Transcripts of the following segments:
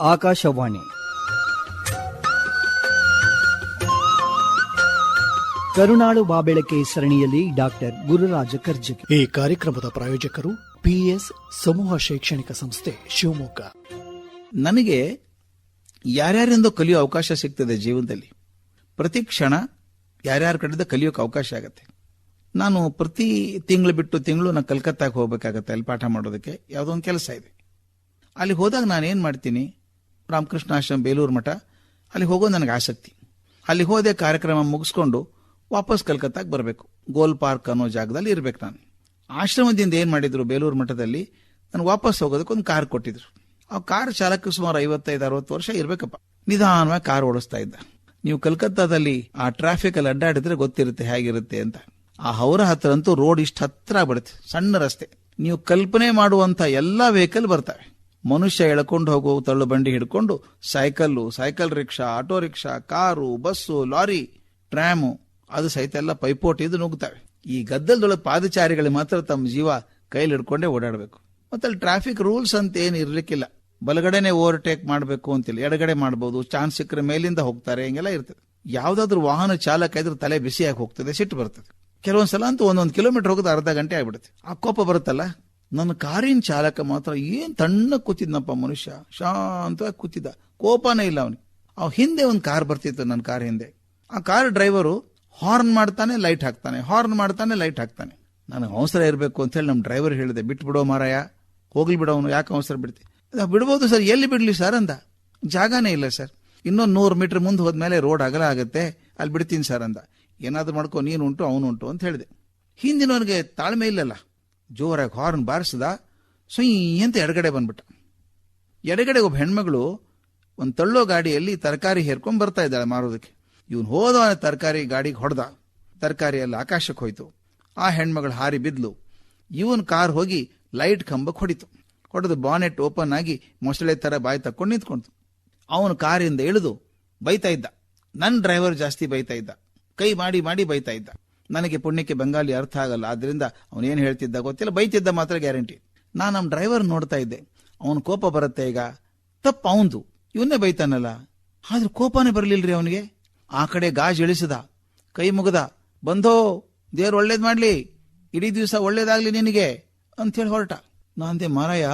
ಆಕಾಶವಾಣಿ. ಕರುಣಾಳು ಬಾಬೆಳಕೆ ಸರಣಿಯಲ್ಲಿ ಡಾಕ್ಟರ್ ಗುರುರಾಜ ಕರ್ಜಗಿ. ಈ ಕಾರ್ಯಕ್ರಮದ ಪ್ರಾಯೋಜಕರು ಪಿಎಸ್ ಸಮೂಹ ಶೈಕ್ಷಣಿಕ ಸಂಸ್ಥೆ ಶಿವಮೊಗ್ಗ. ನನಗೆ ಯಾರ್ಯಾರಿಂದ ಕಲಿಯೋ ಅವಕಾಶ ಸಿಗ್ತದೆ ಜೀವನದಲ್ಲಿ. ಪ್ರತಿ ಕ್ಷಣ ಯಾರ್ಯಾರ ಕಡೆಯಿಂದ ಕಲಿಯೋಕೆ ಅವಕಾಶ ಆಗುತ್ತೆ. ನಾನು ಪ್ರತಿ ತಿಂಗಳು ಬಿಟ್ಟು ತಿಂಗಳು ನಾನು ಕಲ್ಕತ್ತಾಗೆ ಹೋಗ್ಬೇಕಾಗತ್ತೆ ಅಲ್ಲಿ ಪಾಠ ಮಾಡೋದಕ್ಕೆ. ಯಾವುದೋ ಒಂದು ಕೆಲಸ ಇದೆ. ಅಲ್ಲಿ ಹೋದಾಗ ನಾನು ಏನು ಮಾಡ್ತೀನಿ? ರಾಮಕೃಷ್ಣ ಆಶ್ರಮ ಬೇಲೂರು ಮಠ, ಅಲ್ಲಿ ಹೋಗೋದು ನನಗೆ ಆಸಕ್ತಿ. ಅಲ್ಲಿ ಹೋದೆ ಕಾರ್ಯಕ್ರಮ ಮುಗಿಸ್ಕೊಂಡು ವಾಪಸ್ ಕಲ್ಕತ್ತಾಗೆ ಬರಬೇಕು. ಗೋಲ್ ಪಾರ್ಕ್ ಅನ್ನೋ ಜಾಗದಲ್ಲಿ ಇರಬೇಕು ನಾನು. ಆಶ್ರಮದಿಂದ ಏನು ಮಾಡಿದ್ರು ಬೇಲೂರು ಮಠದಲ್ಲಿ, ನಾನು ವಾಪಸ್ ಹೋಗೋದಕ್ಕೆ ಒಂದು ಕಾರ್ ಕೊಟ್ಟಿದ್ರು. ಆ ಕಾರ್ ಚಾಲಕ ಸುಮಾರು ಐವತ್ತೈದು, ಅರವತ್ತು ವರ್ಷ ಇರಬೇಕಪ್ಪ. ನಿಧಾನವಾಗಿ ಕಾರ್ ಓಡಿಸ್ತಾ ಇದ್ದ. ನೀವು ಕಲ್ಕತ್ತಾದಲ್ಲಿ ಆ ಟ್ರಾಫಿಕ್ ಅಲ್ಲಿ ಅಡ್ಡಾಡಿದ್ರೆ ಗೊತ್ತಿರುತ್ತೆ ಹೇಗಿರುತ್ತೆ ಅಂತ. ಆ ಹೌರ ಹತ್ರ ಅಂತೂ ರೋಡ್ ಇಷ್ಟು ಹತ್ರ ಆಗ್ಬಿಡುತ್ತೆ. ಸಣ್ಣ ರಸ್ತೆ. ನೀವು ಕಲ್ಪನೆ ಮಾಡುವಂತ ಎಲ್ಲಾ ವೆಹಿಕಲ್ ಬರ್ತವೆ. ಮನುಷ್ಯ ಎಳ್ಕೊಂಡು ಹೋಗುವ ತಳ್ಳು ಬಂಡಿ ಹಿಡ್ಕೊಂಡು cycle, cycle rickshaw, auto rickshaw, car, bus, lorry tram ಅದು ಸಹಿತ ಎಲ್ಲ ಪೈಪೋಟಿ ಇದು ನುಗ್ತವೆ ಈ ಗದ್ದಲದೊಳಗೆ ಪಾದಚಾರಿಗಳು ಮಾತ್ರ ತಮ್ಮ ಜೀವ ಕೈಲಿ ಹಿಡ್ಕೊಂಡೇ ಓಡಾಡಬೇಕು. ಮತ್ತೆ ಅಲ್ಲಿ ಟ್ರಾಫಿಕ್ ರೂಲ್ಸ್ ಅಂತ ಏನು ಇರ್ಲಿಕ್ಕಿಲ್ಲ. ಬಲಗಡೆನೆ ಓವರ್ಟೇಕ್ ಮಾಡಬೇಕು ಅಂತಿಲ್ಲ. ಎಡಗಡೆ ಮಾಡಬಹುದು ಚಾನ್ಸ್ ಸಿಕ್ಕರೆ ಮೇಲಿಂದ ಹೋಗ್ತಾರೆ. ಹಿಂಗೆಲ್ಲ ಇರ್ತದೆ. ಯಾವ್ದಾದ್ರು ವಾಹನ ಚಾಲಕ ಇದ್ರೆ ತಲೆ ಬಿಸಿಯಾಗಿ ಹೋಗ್ತದೆ, ಸಿಟ್ಟು ಬರ್ತದೆ. ಕೆಲವೊಂದ್ಸಲ ಅಂತೂ ಒಂದೊಂದು ಕಿಲೋಮೀಟರ್ ಹೋಗೋದು ಅರ್ಧ ಗಂಟೆ ಆಗ್ಬಿಡುತ್ತೆ. ಆ ಕೋಪ ಬರುತ್ತಲ್ಲ? ನನ್ನ ಕಾರಿನ ಚಾಲಕ ಮಾತ್ರ ಏನು ತಣ್ಣ ಕೂತಿದ್ನಪ್ಪ ಮನುಷ್ಯ? ಶಾಂತವಾಗಿ ಕೂತಿದ್ದ. ಕೋಪನೇ ಇಲ್ಲ ಅವನಿಗೆ. ಅವ್ ಹಿಂದೆ ಒಂದು ಕಾರ್ ಬರ್ತಿತ್ತು ನನ್ನ ಕಾರ್ ಹಿಂದೆ. ಆ ಕಾರ್ ಡ್ರೈವರು ಹಾರ್ನ್ ಮಾಡ್ತಾನೆ, ಲೈಟ್ ಹಾಕ್ತಾನೆ. ಹಾರ್ನ್ ಮಾಡ್ತಾನೆ, ಲೈಟ್ ಹಾಕ್ತಾನೆ. ನನಗೆ ಅವಸರ ಇರಬೇಕು ಅಂತ ಹೇಳಿ ನಮ್ಮ ಡ್ರೈವರ್ ಹೇಳಿದೆ ಬಿಟ್ಟು ಬಿಡೋ ಮಾರಾಯ. ಹೋಗ್ಲಿ ಬಿಡೋನು ಯಾಕೆ ಅವಸರ ಬಿಡ್ತಿ? "ಅದ ಬಿಡ್ಬೋದು ಸರ್. ಎಲ್ಲಿ ಬಿಡ್ಲಿ ಸರ್? ಅಂದ. ಜಾಗನೇ ಇಲ್ಲ ಸರ್. ಇನ್ನೊಂದು ನೂರು ಮೀಟರ್ ಮುಂದೆ ಹೋದ್ಮೇಲೆ ರೋಡ್ ಅಗಲ ಆಗುತ್ತೆ. ಅಲ್ಲಿ ಬಿಡ್ತೀನಿ ಸರ್ ಅಂದ. ಏನಾದ್ರು ಮಾಡ್ಕೊ, ನೀನು ಉಂಟು, ಅವನು ಉಂಟು ಅಂತ ಹೇಳಿದೆ. ಹಿಂದಿನವನಿಗೆ ತಾಳ್ಮೆ ಇಲ್ಲಲ್ಲ. ಜೋರಾಗಿ ಹಾರ್ನ್ ಬಾರಿಸಿದ, ಸುಯ್ ಅಂತ ಎಡಗಡೆ ಬಂದ್ಬಿಟ್ಟ. ಎಡಗಡೆ ಒಬ್ಬ ಹೆಣ್ಮಗಳು ಒಂದು ತಳ್ಳೋ ಗಾಡಿಯಲ್ಲಿ ತರಕಾರಿ ಹೇರ್ಕೊಂಡು ಬರ್ತಾ ಇದ್ದಾಳೆ ಮಾರೋದಕ್ಕೆ. ಇವನು ಹೋದ ತರಕಾರಿ ಗಾಡಿಗೆ ಹೊಡೆದ. ತರಕಾರಿ ಎಲ್ಲ ಆಕಾಶಕ್ಕೆ ಹೋಯ್ತು. ಆ ಹೆಣ್ಮಗಳು ಹಾರಿ ಬಿದ್ಲು. ಇವನ್ ಕಾರ್ ಹೋಗಿ ಲೈಟ್ ಕಂಬಕ್ಕೆ ಹೊಡಿತು ಹೊಡೆದು ಬಾನೆಟ್ ಓಪನ್ ಆಗಿ ಮೊಸಳೆ ತರ ಬಾಯಿ ತಕ್ಕೊಂಡು ನಿಂತ್ಕೊಂತು ಅವನು ಕಾರಿಂದ ಇಳಿದು ಬೈತಾ ಇದ್ದ. ನನ್ನ ಡ್ರೈವರ್ ಜಾಸ್ತಿ ಬೈತಾ ಇದ್ದ. ಕೈ ಮಾಡಿ ಮಾಡಿ ಬೈತಾ ಇದ್ದ. ನನಗೆ ಪುಣ್ಯಕ್ಕೆ ಬೆಂಗಾಲಿ ಅರ್ಥ ಆಗಲ್ಲ. ಆದ್ದರಿಂದ ಅವನೇನು ಹೇಳ್ತಿದ್ದ ಗೊತ್ತಿಲ್ಲ. ಬೈತಿದ್ದ ಮಾತ್ರ ಗ್ಯಾರಂಟಿ. ನಾನು ನಮ್ಮ ಡ್ರೈವರ್ ನೋಡ್ತಾ ಇದ್ದೆ. ಅವನ ಕೋಪ ಬರುತ್ತೆ ಈಗ. ತಪ್ಪು ಅವಂದು ಇವನ್ನೇ ಬೈತಾನಲ್ಲ. ಆದ್ರೂ ಕೋಪನೇ ಬರಲಿಲ್ಲರಿ ಅವನಿಗೆ? ಆ ಕಡೆ ಗಾಜ್ ಇಳಿಸಿದ. ಕೈ ಮುಗದ. ಬಂದೋ ದೇವ್ರು ಒಳ್ಳೇದು ಮಾಡ್ಲಿ. ಇಡೀ ದಿವಸ ಒಳ್ಳೇದಾಗ್ಲಿ ನಿನಗೆ ಅಂತೇಳಿ ಹೊರಟ. ನಾಂದೆ ಮಾರಾಯ,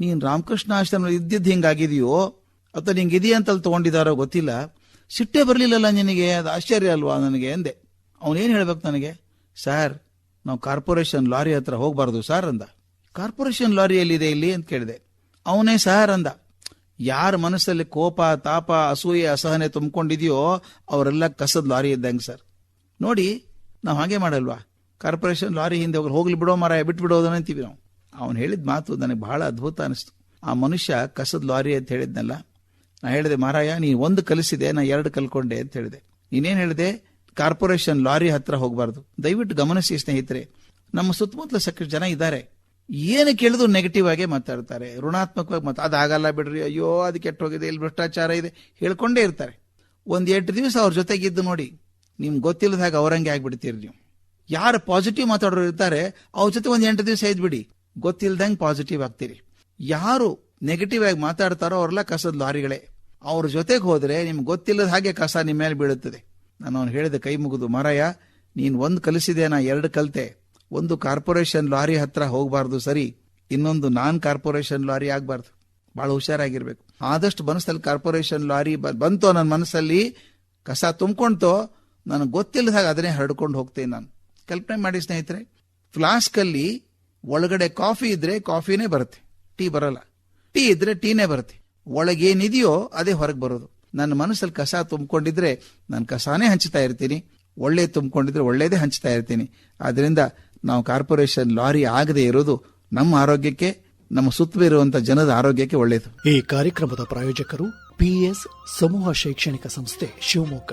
ನೀನು ರಾಮಕೃಷ್ಣ ಆಶ್ರಮ ಇದ್ದಿದ್ದು ಹಿಂಗಾಗಿದೆಯೋ? ಅಥವಾ ನಿಂಗೆ ಇದೆಯಾ ಅಂತ ತಗೊಂಡಿದಾರೋ ಗೊತ್ತಿಲ್ಲ. ಸಿಟ್ಟೆ ಬರಲಿಲ್ಲಲ್ಲ ನಿನಗೆ? ಅದು ಆಶ್ಚರ್ಯ ಅಲ್ವಾ ನನಗೆ? ಅಂದೆ. ಅವನೇನು ಹೇಳ್ಬೇಕು ನನಗೆ? ಸರ್, ನಾವು ಕಾರ್ಪೊರೇಷನ್ ಲಾರಿ ಹತ್ರ ಹೋಗಬಾರ್ದು ಸರ್ ಅಂದ. ಕಾರ್ಪೊರೇಷನ್ ಲಾರಿ ಎಲ್ಲಿದೆ ಇಲ್ಲಿ? ಅಂತ ಕೇಳಿದೆ. ಅವನೇ ಸರ್ ಅಂದ. ಯಾರ ಮನಸ್ಸಲ್ಲಿ ಕೋಪ, ತಾಪ, ಅಸೂಯೆ, ಅಸಹನೆ ತುಂಬಿಕೊಂಡಿದೆಯೋ ಅವರೆಲ್ಲ ಕಸದ ಲಾರಿ ಇದ್ದಂಗೆ ಸರ್. ನೋಡಿ, ನಾವು ಹಾಗೆ ಮಾಡಲ್ವಾ? ಕಾರ್ಪೊರೇಷನ್ ಲಾರಿ ಹಿಂದೆ ಹೋಗಿ ಹೋಗ್ಲಿ ಬಿಡೋ ಮರ ಬಿಟ್ಟು ಬಿಡೋದನ್ನ ಅಂತೀವಿ ನಾವು. ಅವನು ಹೇಳಿದ ಮಾತು ನನಗೆ ಬಹಳ ಅದ್ಭುತ ಅನಿಸ್ತು. ಆ ಮನುಷ್ಯ ಕಸದ ಲಾರಿ ಅಂತ ಹೇಳಿದ್ನಲ್ಲ? ನಾ ಹೇಳಿದೆ ಮಾರಾಯ ನೀ ಒಂದು ಕಲಿಸಿದೆ, ನಾ ಎರಡು ಕಲ್ಕೊಂಡೆ ಅಂತ ಹೇಳಿದೆ. ನೀನೇನು ಹೇಳಿದೆ? ಕಾರ್ಪೊರೇಷನ್ ಲಾರಿ ಹತ್ರ ಹೋಗಬಾರ್ದು. ದಯವಿಟ್ಟು ಗಮನಿಸಿ ಸ್ನೇಹಿತರೆ, ನಮ್ಮ ಸುತ್ತಮುತ್ತಲ ಸಾಕಷ್ಟು ಜನ ಇದ್ದಾರೆ. ಏನು ಕೇಳಿದ್ರು ನೆಗೆಟಿವ್ ಆಗೇ ಮಾತಾಡ್ತಾರೆ. ಋಣಾತ್ಮಕವಾಗಿ ಅದು ಅದಾಗಲ್ಲ ಬಿಡ್ರಿ, ಅಯ್ಯೋ, ಅದು ಕೆಟ್ಟ ಹೋಗಿದೆ ಇಲ್ಲಿ ಭ್ರಷ್ಟಾಚಾರ ಇದೆ, ಹೇಳ್ಕೊಂಡೇ ಇರ್ತಾರೆ. ಒಂದ್ ಎಂಟು ದಿವಸ ಅವ್ರ ಜೊತೆಗಿದ್ದು ನೋಡಿ, ನಿಮ್ಗೆ ಗೊತ್ತಿಲ್ಲದ ಹಾಗೆ ಅವರಂಗೆ ಆಗ್ಬಿಡ್ತೀರಿ ನೀವು. ಯಾರು ಪಾಸಿಟಿವ್ ಮಾತಾಡೋರು ಇರ್ತಾರೆ, ಅವ್ರ ಜೊತೆ ಒಂದ್ ಎಂಟು ದಿವಸ ಇದ್ಬಿಡಿ. ಗೊತ್ತಿಲ್ದಂಗೆ ಪಾಸಿಟಿವ್ ಆಗ್ತೀರಿ. ಯಾರು ನೆಗೆಟಿವ್ ಆಗಿ ಮಾತಾಡ್ತಾರೋ ಅವರೆಲ್ಲ ಕಸದ ಲಾರಿಗಳೇ. ಅವ್ರ ಜೊತೆಗೆ ಹೋದ್ರೆ ನಿಮ್ಗೆ ಗೊತ್ತಿಲ್ಲದ ಹಾಗೆ ಕಸ ನಿಮ್ಮ ಮೇಲೆ ಬೀಳುತ್ತದೆ. ನಾನು ಅವನು ಹೇಳಿದೆ ಕೈ ಮುಗಿದು, ಮಾರಾಯ, ನೀನು ಒಂದು ಕಲಿಸಿದೆ, ನಾ ಎರಡು ಕಲಿತೆ. ಒಂದು ಕಾರ್ಪೊರೇಷನ್ ಲಾರಿ ಹತ್ರ ಹೋಗಬಾರ್ದು, ಸರಿ. ಇನ್ನೊಂದು ನಾನ್ ಕಾರ್ಪೊರೇಷನ್ ಲಾರಿ ಆಗಬಾರ್ದು. ಬಹಳ ಹುಷಾರಾಗಿರ್ಬೇಕು. ಆದಷ್ಟು ಮನಸ್ಸಲ್ಲಿ ಕಾರ್ಪೊರೇಷನ್ ಲಾರಿ ಬಂತೋ ನನ್ನ ಮನಸ್ಸಲ್ಲಿ, ಕಸ ತುಂಬ್ಕೊಂಡ್ತೋ, ನನಗೆ ಗೊತ್ತಿಲ್ಲದ ಹಾಗೆ ಅದನ್ನೇ ಹರಡ್ಕೊಂಡು ಹೋಗ್ತೇನೆ ನಾನು. ಕಲ್ಪನೆ ಮಾಡಿ ಸ್ನೇಹಿತರೆ ಫ್ಲಾಸ್ಕ್ ಅಲ್ಲಿ ಒಳಗಡೆ ಕಾಫಿ ಇದ್ರೆ ಕಾಫಿನೇ ಬರುತ್ತೆ. ಟೀ ಬರಲ್ಲ. ಟೀ ಇದ್ರೆ ಟೀನೇ ಬರುತ್ತೆ. ಒಳಗೇನಿದೆಯೋ ಅದೇ ಹೊರಗೆ ಬರೋದು. ನನ್ನ ಮನಸ್ಸಲ್ಲಿ ಕಸ ತುಂಬಿಕೊಂಡಿದ್ರೆ ನಾನು ಕಸಾನೇ ಹಂಚ್ತಾ ಇರ್ತೀನಿ. ಒಳ್ಳೆ ತುಂಬಿಕೊಂಡಿದ್ರೆ ಒಳ್ಳೇದೇ ಹಂಚ್ತಾ ಇರ್ತೀನಿ. ಆದ್ರಿಂದ ನಾವು ಕಾರ್ಪೊರೇಷನ್ ಲಾರಿ ಆಗದೆ ಇರೋದು ನಮ್ಮ ಆರೋಗ್ಯಕ್ಕೆ, ನಮ್ಮ ಸುತ್ತಲಿರುವಂತ ಜನದ ಆರೋಗ್ಯಕ್ಕೆ ಒಳ್ಳೆಯದು ಈ ಕಾರ್ಯಕ್ರಮದ ಪ್ರಾಯೋಜಕರು ಪಿಎಸ್ ಸಮೂಹ ಶೈಕ್ಷಣಿಕ ಸಂಸ್ಥೆ ಶಿವಮೊಗ್ಗ.